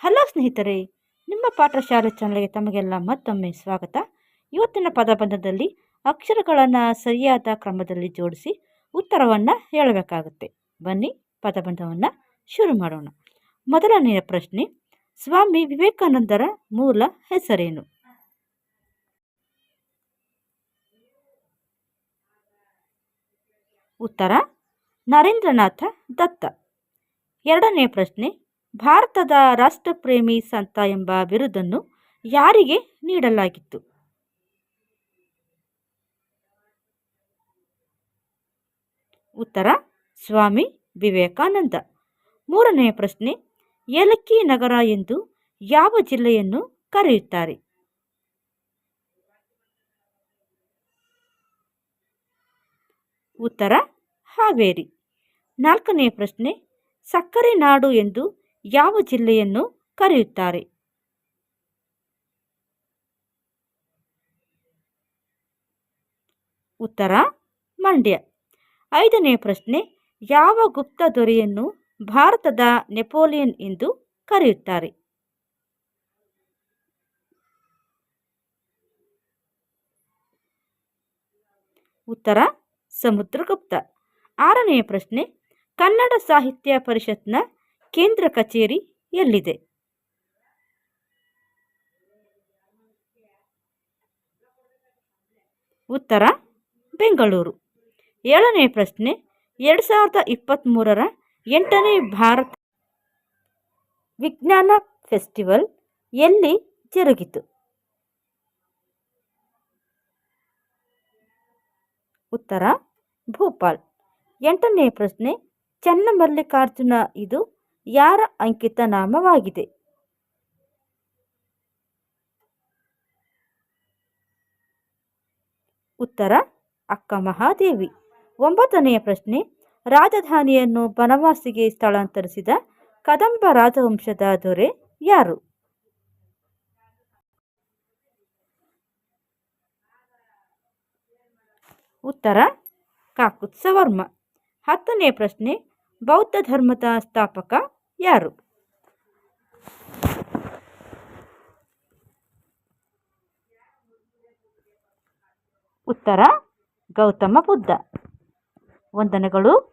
Hello ಸ್ನೇಹಿತರೆ, ನಿಮ್ಮ ಪಾಠಶಾಲೆ ಚಾನಲ್ಗೆ ತಮಗೆಲ್ಲ ಮತ್ತೊಮ್ಮೆ ಸ್ವಾಗತ. ಇವತ್ತಿನ ಪದಬಂಧದಲ್ಲಿ ಅಕ್ಷರಗಳನ್ನು ಸರಿಯಾದ ಕ್ರಮದಲ್ಲಿ ಜೋಡಿಸಿ ಉತ್ತರವನ್ನು ಹೇಳಬೇಕಾಗುತ್ತೆ. ಬನ್ನಿ ಪದಬಂಧವನ್ನು ಶುರು ಮಾಡೋಣ. ಮೊದಲನೆಯ ಪ್ರಶ್ನೆ, ಸ್ವಾಮಿ ವಿವೇಕಾನಂದರ ಮೂಲ ಹೆಸರೇನು? ಉತ್ತರ, ನರೇಂದ್ರನಾಥ ದತ್ತ. ಎರಡನೆಯ ಪ್ರಶ್ನೆ ಭಾರತದ ರಾಷ್ಟ್ರಪ್ರೇಮಿ ಸಂತ ಎಂಬ ಬಿರುದನ್ನು ಯಾರಿಗೆ ನೀಡಲಾಗಿತ್ತು? ಉತ್ತರ, ಸ್ವಾಮಿ ವಿವೇಕಾನಂದ. ಮೂರನೆಯ ಪ್ರಶ್ನೆ, ಏಲಕ್ಕಿ ನಗರ ಎಂದು ಯಾವ ಜಿಲ್ಲೆಯನ್ನು ಕರೆಯುತ್ತಾರೆ? ಉತ್ತರ, ಹಾವೇರಿ. ನಾಲ್ಕನೆಯ ಪ್ರಶ್ನೆ, ಸಕ್ಕರೆ ನಾಡು ಎಂದು ಯಾವ ಜಿಲ್ಲೆಯನ್ನು ಕರೆಯುತ್ತಾರೆ? ಉತ್ತರ, ಮಂಡ್ಯ. ಐದನೇ ಪ್ರಶ್ನೆ, ಯಾವ ಗುಪ್ತ ದೊರೆಯನ್ನು ಭಾರತದ ನೆಪೋಲಿಯನ್ ಎಂದು ಕರೆಯುತ್ತಾರೆ? ಉತ್ತರ, ಸಮುದ್ರಗುಪ್ತ. ಆರನೆಯ ಪ್ರಶ್ನೆ, ಕನ್ನಡ ಸಾಹಿತ್ಯ ಪರಿಷತ್ನ ಕೇಂದ್ರ ಕಚೇರಿ ಎಲ್ಲಿದೆ? ಉತ್ತರ, ಬೆಂಗಳೂರು. ಏಳನೇ ಪ್ರಶ್ನೆ, ಎರಡು ಸಾವಿರದ ಇಪ್ಪತ್ತ್ಮೂರರ ಎಂಟನೇ ಭಾರತ ವಿಜ್ಞಾನ ಫೆಸ್ಟಿವಲ್ ಎಲ್ಲಿ ಜರುಗಿತು? ಉತ್ತರ, ಭೋಪಾಲ್. ಎಂಟನೇ ಪ್ರಶ್ನೆ, ಚನ್ನಮಲ್ಲಿಕಾರ್ಜುನ ಇದು ಯಾರ ಅಂಕಿತ ನಾಮವಾಗಿದೆ ಉತ್ತರ, ಅಕ್ಕ ಮಹಾದೇವಿ. ಒಂಬತ್ತನೆಯ ಪ್ರಶ್ನೆ. ರಾಜಧಾನಿಯನ್ನು ಬನವಾಸಿಗೆ ಸ್ಥಳಾಂತರಿಸಿದ ಕದಂಬ ರಾಜವಂಶದ ದೊರೆ ಯಾರು? ಉತ್ತರ, ಕಾಕುತ್ಸವರ್ಮ. ಹತ್ತನೇ ಪ್ರಶ್ನೆ. ಬೌದ್ಧ ಧರ್ಮದ ಸ್ಥಾಪಕ ಯಾರು? ಉತ್ತರ ಗೌತಮ ಬುದ್ಧ. ವಂದನೆಗಳು.